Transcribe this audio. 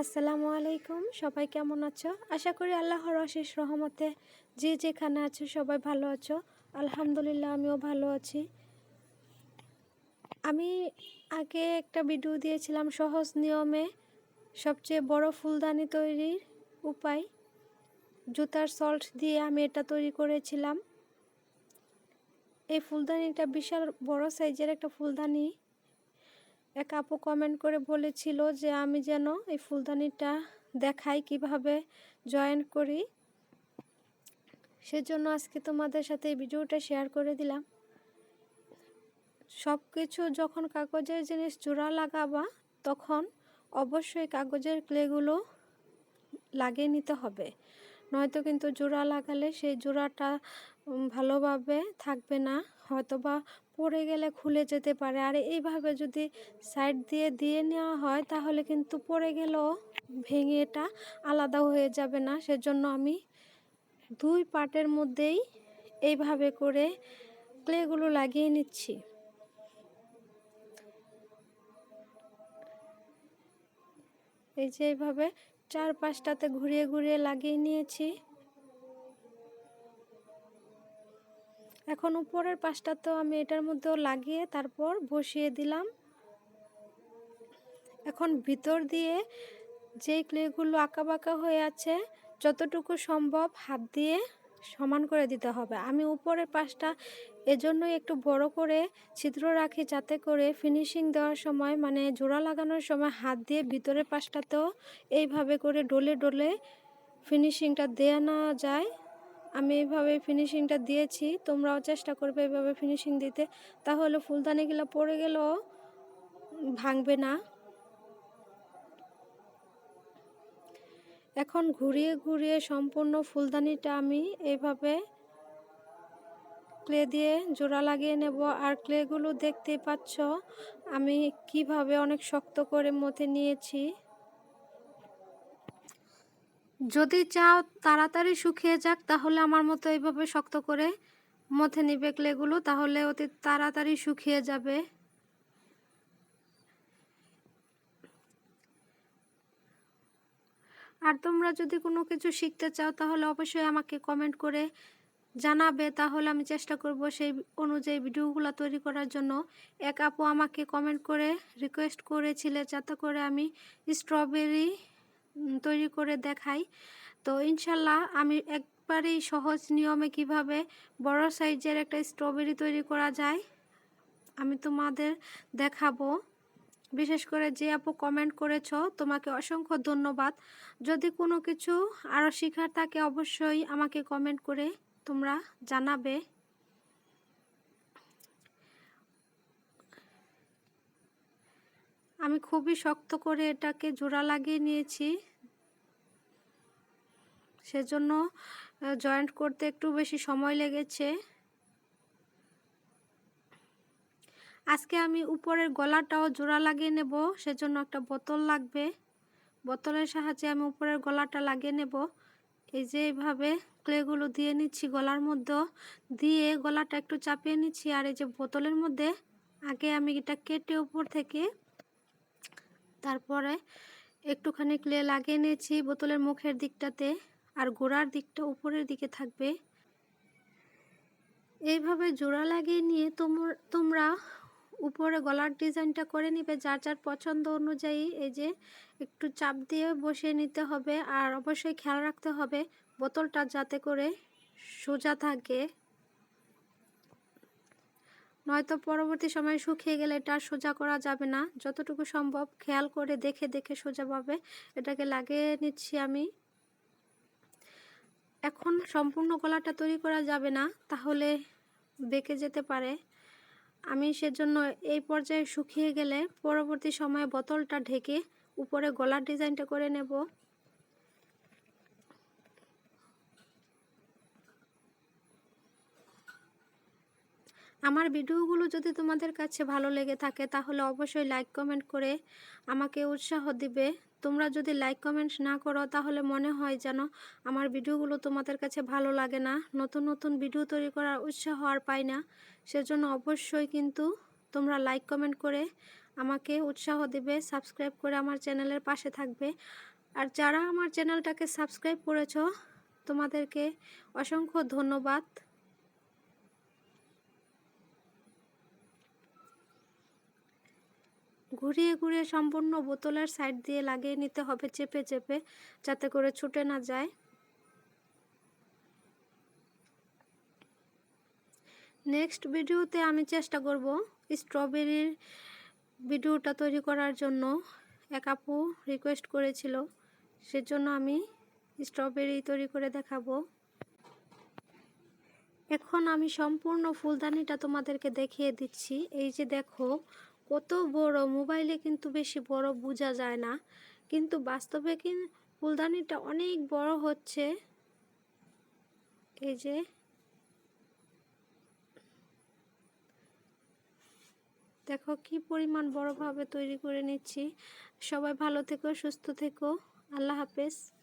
আসসালামু আলাইকুম। সবাই কেমন আছো? আশা করি আল্লাহর অশেষ রহমতে যে যেখানে আছো সবাই ভালো আছো। আলহামদুলিল্লাহ, আমিও ভালো আছি। আমি আগে একটা ভিডিও দিয়েছিলাম, সহজ নিয়মে সবচেয়ে বড় ফুলদানি তৈরির উপায়। জুতার সল্ট দিয়ে আমি এটা তৈরি করেছিলাম। এই ফুলদানিটা বিশাল বড় সাইজের একটা ফুলদানি এক আপু কমেন্ট করে বলেছিল যে, আমি যেন এই ফুলদানিটা দেখাই কীভাবে জয়েন করি? সেজন্য আজকে তোমাদের সাথে এই ভিডিওটা শেয়ার করে দিলাম। সব কিছু যখন কাগজের জিনিস জোড়া লাগাবা, তখন অবশ্যই কাগজের ক্লেগুলো লাগিয়ে নিতে হবে। নয়তো কিন্তু জোড়া লাগালে সেই জোড়াটা ভালোভাবে থাকবে না। হয়তোবা পড়ে গেলে খুলে যেতে পারে। আর এইভাবে যদি সাইড দিয়ে দিয়ে নেওয়া হয়, তাহলে কিন্তু পড়ে গেলেও ভেঙে এটা আলাদা হয়ে যাবে না। সেজন্য আমি দুই পার্টের মধ্যেই এইভাবে করে ক্লেগুলো লাগিয়ে নিচ্ছি। এই যে এইভাবে চার পাঁচটাতে ঘুরিয়ে ঘুরিয়ে লাগিয়ে নিয়েছি। এখন উপরের পাশটা তো আমি এটার মধ্যেও লাগিয়ে তারপর বসিয়ে দিলাম। এখন ভিতর দিয়ে যেই ক্লেগুলো আঁকা বাঁকা হয়ে আছে, যতটুকু সম্ভব হাত দিয়ে সমান করে দিতে হবে। আমি উপরের পাশটা এজন্যই একটু বড় করে ছিদ্র রাখি যাতে করে ফিনিশিং দেওয়ার সময় মানে জোড়া লাগানোর সময় হাত দিয়ে ভিতরের পাশটাতেও এইভাবে করে ডলে ডলে ফিনিশিংটা দেওয়া না যায়। আমি এইভাবে ফিনিশিংটা দিয়েছি, তোমরাও চেষ্টা করবে এইভাবে ফিনিশিং দিতে। তাহলে ফুলদানিগুলো পড়ে গেলেও ভাঙবে না। এখন ঘুরিয়ে ঘুরিয়ে সম্পূর্ণ ফুলদানিটা আমি এইভাবে ক্লে দিয়ে জোড়া লাগিয়ে নেব। আর ক্লেগুলো দেখতে পাচ্ছ, আমি কীভাবে অনেক শক্ত করে মতে নিয়েছি। যদি চাও তাড়াতাড়ি শুকিয়ে যাক, তাহলে আমার মতো এইভাবে শক্ত করে মথে নিবে ক্লেগুলো, তাহলে অতি তাড়াতাড়ি শুকিয়ে যাবে। আর তোমরা যদি কোনো কিছু শিখতে চাও, তাহলে অবশ্যই আমাকে কমেন্ট করে জানাবে। তাহলে আমি চেষ্টা করব সেই অনুযায়ী ভিডিওগুলো তৈরি করার জন্য। এক আপু আমাকে কমেন্ট করে রিকোয়েস্ট করেছিলে, যাতে করে আমি স্ট্রবেরি তৈরি করে দেখাই। তো ইনশাল্লাহ আমি একবারেই সহজ নিয়মে কীভাবে বড় সাইজের একটা স্ট্রবেরি তৈরি করা যায়, আমি তোমাদের দেখাবো। বিশেষ করে যে আপু কমেন্ট করেছ, তোমাকে অসংখ্য ধন্যবাদ। যদি কোনো কিছু আরও শেখার থাকে অবশ্যই আমাকে কমেন্ট করে তোমরা জানাবে। আমি খুবই শক্ত করে এটাকে জোড়া লাগিয়ে নিয়েছি। সেজন্য জয়েন্ট করতে একটু বেশি সময় লেগেছে। আজকে আমি উপরের গলাটাও জোড়া লাগিয়ে নেব, সেজন্য একটা বোতল লাগবে। বোতলের সাহায্যে আমি উপরের গলাটা লাগিয়ে নেব। এই যে এইভাবে ক্লেগুলো দিয়ে নিচ্ছি গলার মধ্যে, দিয়ে গলাটা একটু চাপিয়ে নিচ্ছি। আর এই যে বোতলের মধ্যে, আগে আমি এটা কেটে উপর থেকে তারপরে একটুখানি ক্লে লাগিয়ে নিয়েছি বোতলের মুখের দিকটাতে আর গোড়ার দিকটা উপরের দিকে থাকবে। এইভাবে জোড়া লাগিয়ে নিয়ে তোমরা উপরে গলার ডিজাইনটা করে নিবে যার যার পছন্দ অনুযায়ী। এই যে একটু চাপ দিয়ে বসিয়ে নিতে হবে আর অবশ্যই খেয়াল রাখতে হবে বোতলটা যাতে করে সোজা থাকে। নয়তো পরবর্তী সময় শুকিয়ে গেলে এটা সোজা করা যাবে না। যতটুকু সম্ভব খেয়াল করে দেখে দেখে সোজাভাবে এটাকে লাগিয়ে নিচ্ছি আমি। এখন সম্পূর্ণ গলাটা তৈরি করা যাবে না, তাহলে বেঁকে যেতে পারে। আমি সেজন্য এই পর্যায়ে শুকিয়ে গেলে পরবর্তী সময়ে বোতলটা ঢেকে উপরে গলার ডিজাইনটা করে নেব। আমার ভিডিওগুলো যদি তোমাদের কাছে ভালো লেগে থাকে, তাহলে অবশ্যই লাইক কমেন্ট করে আমাকে উৎসাহ দিবে। তোমরা যদি লাইক কমেন্ট না করো, তাহলে মনে হয় যেন আমার ভিডিওগুলো তোমাদের কাছে ভালো লাগে না। নতুন নতুন ভিডিও তৈরি করার উৎসাহ আর পাই না। সেজন্য অবশ্যই কিন্তু তোমরা লাইক কমেন্ট করে আমাকে উৎসাহ দিবে সাবস্ক্রাইব করে আমার চ্যানেলের পাশে থাকবে। আর যারা আমার চ্যানেলটাকে সাবস্ক্রাইব করেছ, তোমাদেরকে অসংখ্য ধন্যবাদ। ঘুরিয়ে ঘুরিয়ে সম্পূর্ণ বোতলের সাইড দিয়ে লাগিয়ে নিতে হবে চেপে চেপে, যাতে করে ছুটে না যায়। নেক্সট ভিডিওতে আমি চেষ্টা করব স্ট্রবেরির ভিডিওটা তৈরি করার জন্য। এক আপু রিকোয়েস্ট করেছিল, সেজন্য আমি স্ট্রবেরি তৈরি করে দেখাবো। এখন আমি সম্পূর্ণ ফুলদানিটা তোমাদেরকে দেখিয়ে দিচ্ছি। এই যে দেখো কত বড় মোবাইলে কিন্তু বেশি বড় বোঝা যায় না। কিন্তু বাস্তবে কিন্তু ফুলদানিটা অনেক বড় হচ্ছে? এই যে। দেখো কি পরিমাণ বড়ভাবে তৈরি করে নিচ্ছি। সবাই ভালো থেকো, সুস্থ থেকো। আল্লাহ হাফেজ।